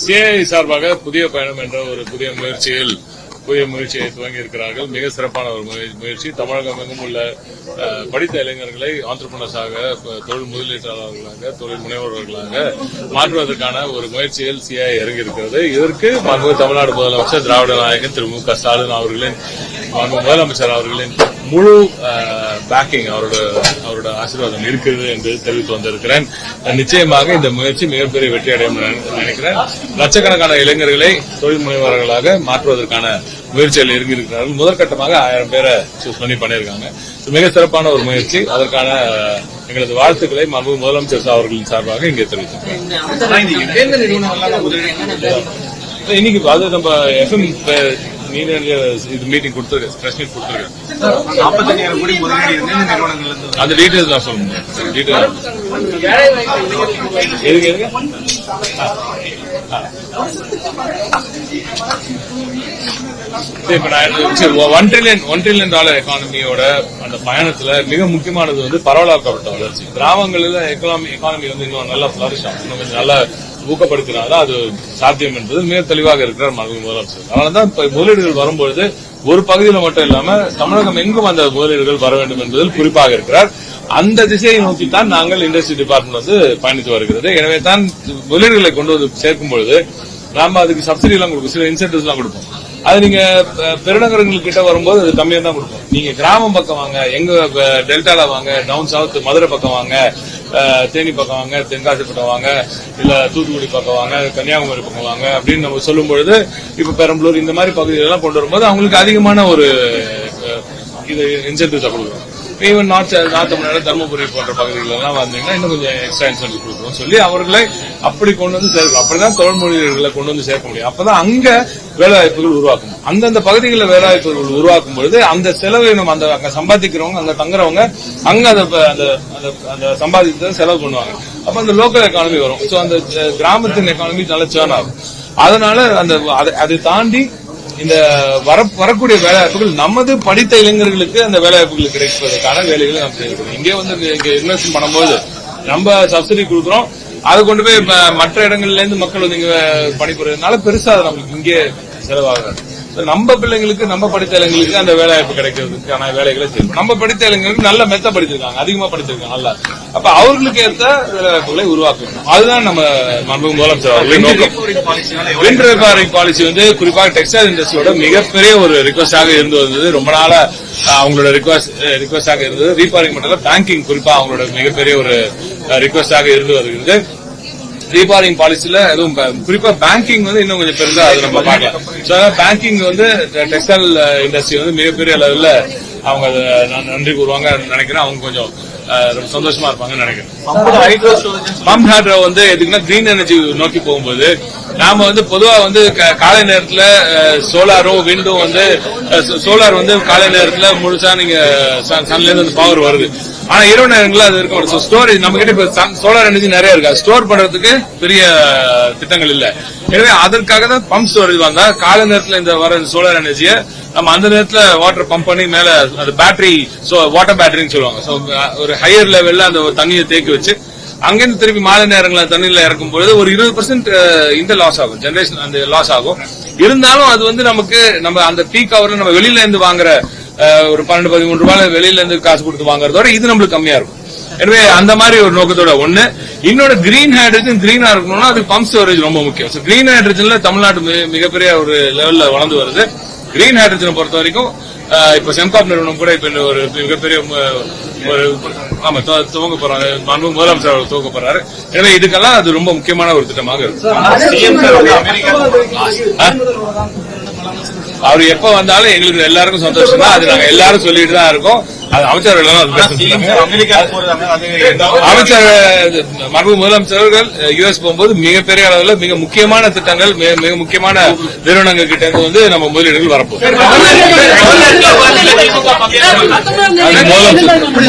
CI சார்பாக புதிய பயணம் என்ற ஒரு புதிய முயற்சியில் புதிய முயற்சியை துவங்கி இருக்கிறார்கள் மிக சிறப்பான ஒரு முயற்சி தமிழகம் எங்கும் உள்ள படித்த இளைஞர்களை ஆண்டர்பனர்ஸாக தொழில் முதலீட்டாளர்களாக தொழில் முனைவர்களாக மாற்றுவதற்கான ஒரு முயற்சியில் சிஐ இறங்கியிருக்கிறது. இதற்கு மாண்பு தமிழ்நாடு முதலமைச்சர் திராவிட நாயகன் திரு மு க ஸ்டாலின் அவர்களின் மாண்பு முதலமைச்சர் அவர்களின் முழு பேக்கிங் அவரோட அவரோட ஆசீர்வாதம் இருக்கிறது என்று தெரிவித்து வந்திருக்கிறேன். நிச்சயமாக இந்த முயற்சி மிகப்பெரிய வெற்றி அடையும் நினைக்கிறேன். லட்சக்கணக்கான இளைஞர்களை தொழில் முனைவர்களாக மாற்றுவதற்கான முயற்சியில் இறங்கியிருக்கிறார்கள். முதற்கட்டமாக ஆயிரம் பேரை சூஸ் பண்ணி பண்ணியிருக்காங்க. மிக சிறப்பான ஒரு முயற்சி. அதற்கான எங்களது வாழ்த்துக்களை மாண்பு முதலமைச்சர் அவர்களின் சார்பாக இங்கே தெரிவித்திருக்கிறேன் இன்னைக்கு அது நம்ம எஃப்எம் இது மீட்டிங் கொடுத்துருக்கேன் பிரஸ் மீட் கொடுத்துருக்கேன் நாற்பத்தஞ்சாயிரம் கோடி முதலீடு எந்தெந்த நிறுவனங்கள்ல இருந்து அந்த டீடைல்ஸ் நான் சொல்ல முடியும் டீடைல் எதுக்கு எதுக்கு இப்ப நான் one trillion one trillion dollar எக்கானமியோட அந்த பயணத்துல மிக முக்கியமானது வந்து பரவலாக்கப்பட்ட வளர்ச்சி. கிராமங்களில் எக்கனாமி எக்கானமி வந்து இன்னும் நல்லா பிளரிஷ் ஆகும். இன்னும் கொஞ்சம் நல்லா ஊக்கப்படுத்தினாதான் அது சாத்தியம் என்பது மிக தெளிவாக இருக்கிறார் மாண்பு முதலமைச்சர். அதனாலதான் இப்ப முதலீடுகள் வரும்பொழுது ஒரு பகுதியில் மட்டும் இல்லாம தமிழகம் எங்கும் அந்த முதலீடுகள் வர வேண்டும் என்பதில் குறிப்பாக இருக்கிறார். அந்த திசையை நோக்கி தான் நாங்கள் இண்டஸ்ட்ரி டிபார்ட்மெண்ட் வந்து பயணித்து வருகிறது. எனவே தான் முதலீடுகளை கொண்டு வந்து சேர்க்கும் பொழுது நாம அதுக்கு சப்சிடி எல்லாம் கொடுப்போம் சில இன்சென்டிவ்ஸ் எல்லாம் கொடுப்போம். அது நீங்க பெருநகரங்கள் கிட்ட வரும்போது அது கம்மியா தான் கொடுக்கும் நீங்க கிராமம் பக்கம் வாங்க எங்க டெல்டால வாங்க டவுன் சவுத் மதுரை பக்கம் வாங்க தேனி பக்கம் வாங்க தென்காசி பக்கம் வாங்க இல்ல தூத்துக்குடி பக்கம் வாங்க கன்னியாகுமரி பக்கம் வாங்க அப்படின்னு நம்ம சொல்லும் பொழுது இப்ப பெரம்பலூர் இந்த மாதிரி பகுதிகள் எல்லாம் கொண்டு வரும்போது அவங்களுக்கு அதிகமான ஒரு இது இன்சென்டிவ்ஸ் கொடுக்குறோம். Even north north Tamil Nadu Dharmapuri போன்ற பகுதிகளெல்லாம் வந்தீங்கன்னா இன்னும் கொஞ்சம் எக்ஸ்ட்ரா இன்சென்டிவ் கொடுக்குறோம் சொல்லி அவர்களை அப்படி கொண்டு வந்து சேர்க்கணும் அப்படிதான் தொழில் மொழிகளை கொண்டு வந்து சேர்க்க முடியும். அப்பதான் அங்க வேலைவாய்ப்புகள் உருவாக்கும். உருவாக்கணும் அந்தந்த பகுதிகளில் வேலைவாய்ப்புகள் உருவாக்கும் பொழுது அந்த செலவை நம்ம அந்த அங்க சம்பாதிக்கிறவங்க அங்க தங்குறவங்க அங்க அந்த அந்த அந்த அந்த சம்பாதித்த செலவு பண்ணுவாங்க. அப்ப அந்த லோக்கல் எக்கானமி வரும். சோ அந்த கிராமத்தின் எக்கானமி நல்லா சேர்ன் ஆகும். அதனால அந்த அதை- அதை தாண்டி இந்த வர வரக்கூடிய வேலைவாய்ப்புகள் நமது படித்த இளைஞர்களுக்கு அந்த வேலைவாய்ப்புகள் கிடைப்பதற்கான வேலைகளை நாம் செய்யணும் இங்கே வந்து இங்க இன்வெஸ்ட் பண்ணும்போது நம்ம சப்சிடி கொடுக்குறோம். அதை கொண்டு போய் மற்ற இடங்கள்ல இருந்து மக்கள் வந்து இங்க பணிபுரியறதுனால பெருசா அது நம்மளுக்கு இங்கே செலவாகாது. நம்ம பிள்ளைங்களுக்கு நம்ம படித்த இளைஞர்களுக்கு அந்த வேலைவாய்ப்பு கிடைக்கிறதுக்கான வேலைகளை செய்யணும். நம்ம படித்த இளைஞர்களுக்கு நல்ல மெத்த படிச்சிருக்காங்க அதிகமா படிச்சிருக்காங்க நல்லா. அப்ப அவர்களுக்கு ஏற்ற வேலைவாய்ப்புகளை உருவாக்கணும். அதுதான் நம்ம மாண்பு முதலமைச்சர் விண்ட் ரெக்காரிங் பாலிசி வந்து குறிப்பாக டெக்ஸ்டைல் இண்டஸ்ட்ரியோட மிகப்பெரிய ஒரு ரிக்வஸ்டாக இருந்து வந்தது. ரொம்ப நாளா அவங்களோட ரிக்வஸ்ட் ரிக்வஸ்டாக இருந்தது. ரீபாரிங் மட்டும் பேங்கிங் குறிப்பா அவங்களோட மிகப்பெரிய ஒரு ரிக்வஸ்டாக இருந்து வருகிறது. ரீபாரிங் பாலிசில எதுவும் குறிப்பா பேங்கிங் வந்து இன்னும் கொஞ்சம் பெருசா அது நம்ம பார்க்கலாம் ஸோ பேங்கிங் வந்து டெக்ஸ்டைல் இண்டஸ்ட்ரி வந்து மிகப்பெரிய லெவல்ல அவங்க நன்றி கூறுவாங்க நினைக்கிறேன். அவங்க கொஞ்சம் சந்தோஷமா இருப்பாங்கன்னு நினைக்கிறேன். பம்ப் ஹைட்ரோ வந்து எதுக்குன்னா கிரீன் எனர்ஜி நோக்கி போகும்போது நாம வந்து பொதுவா வந்து காலை நேரத்துல சோலாரும் விண்டும் வந்து சோலார் வந்து காலை நேரத்துல முழுசா நீங்க சன்ல இருந்து பவர் வருது. ஆனா இரவு நேரங்களில் அது இருக்க மாட்டேன் ஸ்டோரேஜ் நம்ம கிட்ட இப்ப சோலார் எனர்ஜி நிறைய இருக்கு? ஸ்டோர் பண்றதுக்கு பெரிய திட்டங்கள் இல்ல. எனவே அதற்காக தான் பம்ப் ஸ்டோரேஜ் வந்தா காலை நேரத்துல இந்த வர சோலார் எனர்ஜியை நம்ம அந்த நேரத்துல வாட்டர் பம்ப் பண்ணி மேல அது பேட்டரி வாட்டர் பேட்டரின்னு சொல்லுவாங்க. ஒரு ஹையர் லெவல்ல அந்த தண்ணியை தேக்கி வச்சு அங்கிருந்து திருப்பி மாலை நேரங்களில் தண்ணியில இறக்கும் பொழுது ஒரு இருபது பர்சன்ட் இந்த லாஸ் ஆகும். ஜெனரேஷன் அந்த லாஸ் ஆகும். இருந்தாலும் அது வந்து நமக்கு நம்ம அந்த பீக் ஹவர்ல நம்ம வெளியில இருந்து வாங்குற ஒரு பன்னெண்டு பதிமூணு ரூபாய் வெளியில இருந்து காசு கொடுத்து வாங்குறதோட இது நம்மளுக்கு கம்மியா இருக்கும். எனவே அந்த மாதிரி ஒரு நோக்கத்தோட ஒண்ணு. இன்னொரு கிரீன் ஹைட்ரஜன் கிரீனா இருக்கணும்னா அது பம்ப் ஸ்டோரேஜ் ரொம்ப முக்கியம். கிரீன் ஹைட்ரஜன்ல தமிழ்நாடு மி- மிகப்பெரிய ஒரு லெவல்ல வளர்ந்து வருது. கிரீன் ஹைட்ரஜனை பொறுத்த வரைக்கும் இப்ப செம்காப் நிறுவனம் கூட இப்ப ஒரு மிகப்பெரிய ஒரு ஆமா துவ- துவங்க போறாங்க. மாண்பு முதலமைச்சர் அவர்கள் துவங்க போறாரு. எனவே இதுக்கெல்லாம் அது ரொம்ப முக்கியமான ஒரு திட்டமாக இருக்கும் அவர் எப்ப வந்தாலும் எங்களுக்கு எல்லாருக்கும் சந்தோஷம் தான் அது நாங்க எல்லாரும் சொல்லிட்டு தான் இருக்கோம். அது அமைச்சர் எல்லாம் அது சிஎம் பேசுறாங்க. சார் அமெரிக்கா போறது அது அமைச்சர் மர்ம முதலமைச்சர்கள் யுஎஸ் போகும்போது மிகப்பெரிய அளவில் மிக முக்கியமான திட்டங்கள் மிக மிக முக்கியமான நிறுவனங்கள் கிட்ட இருந்து வந்து நம்ம முதலீடுகள் வரப்போம்